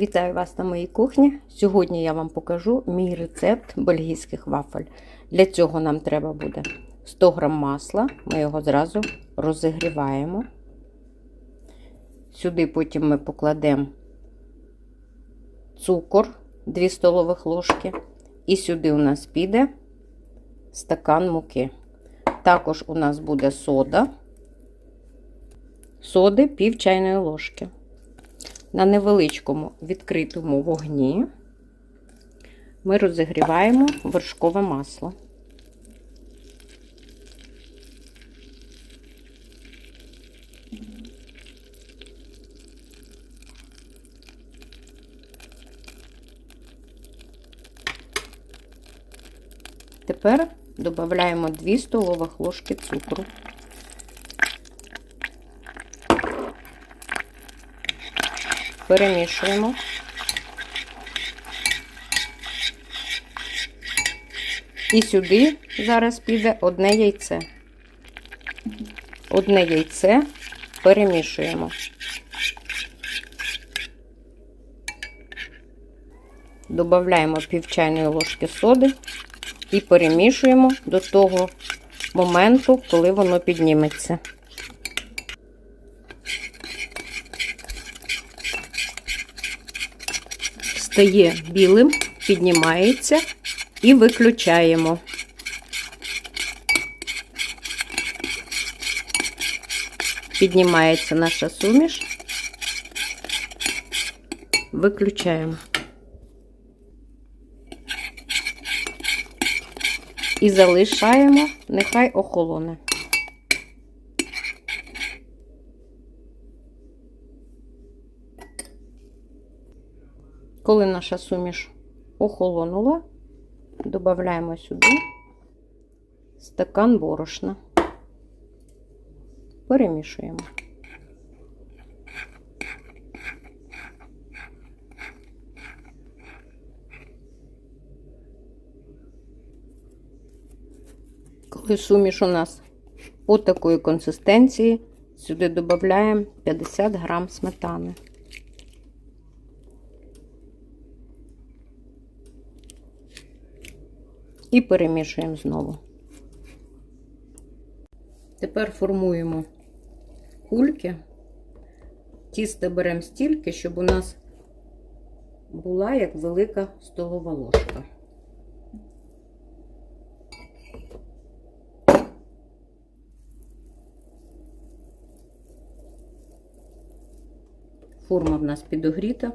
Вітаю вас на моїй кухні. Сьогодні я вам покажу мій рецепт бельгійських вафель. Для цього нам треба буде 100 г масла, ми його зразу розігріваємо. Сюди потім ми покладемо цукор 2 столових ложки. І сюди у нас піде стакан муки. Також у нас буде сода, соди пів чайної ложки. На невеличкому відкритому вогні ми розігріваємо вершкове масло. Тепер додаємо 2 столових ложки цукру. Перемішуємо. І сюди зараз піде одне яйце. Одне яйце перемішуємо. Додаємо пів чайної ложки соди і перемішуємо до того моменту, коли воно підніметься. Стає білим, піднімається і виключаємо. Піднімається наша суміш, виключаємо. І залишаємо, нехай охолоне. Коли наша суміш охолонула, додаємо сюди стакан борошна, перемішуємо. Коли суміш у нас от такої консистенції, сюди додаємо 50 грам сметани. І перемішуємо знову. Тепер формуємо кульки. Тісто беремо стільки, щоб у нас була як велика столова ложка. Форма в нас підогріта.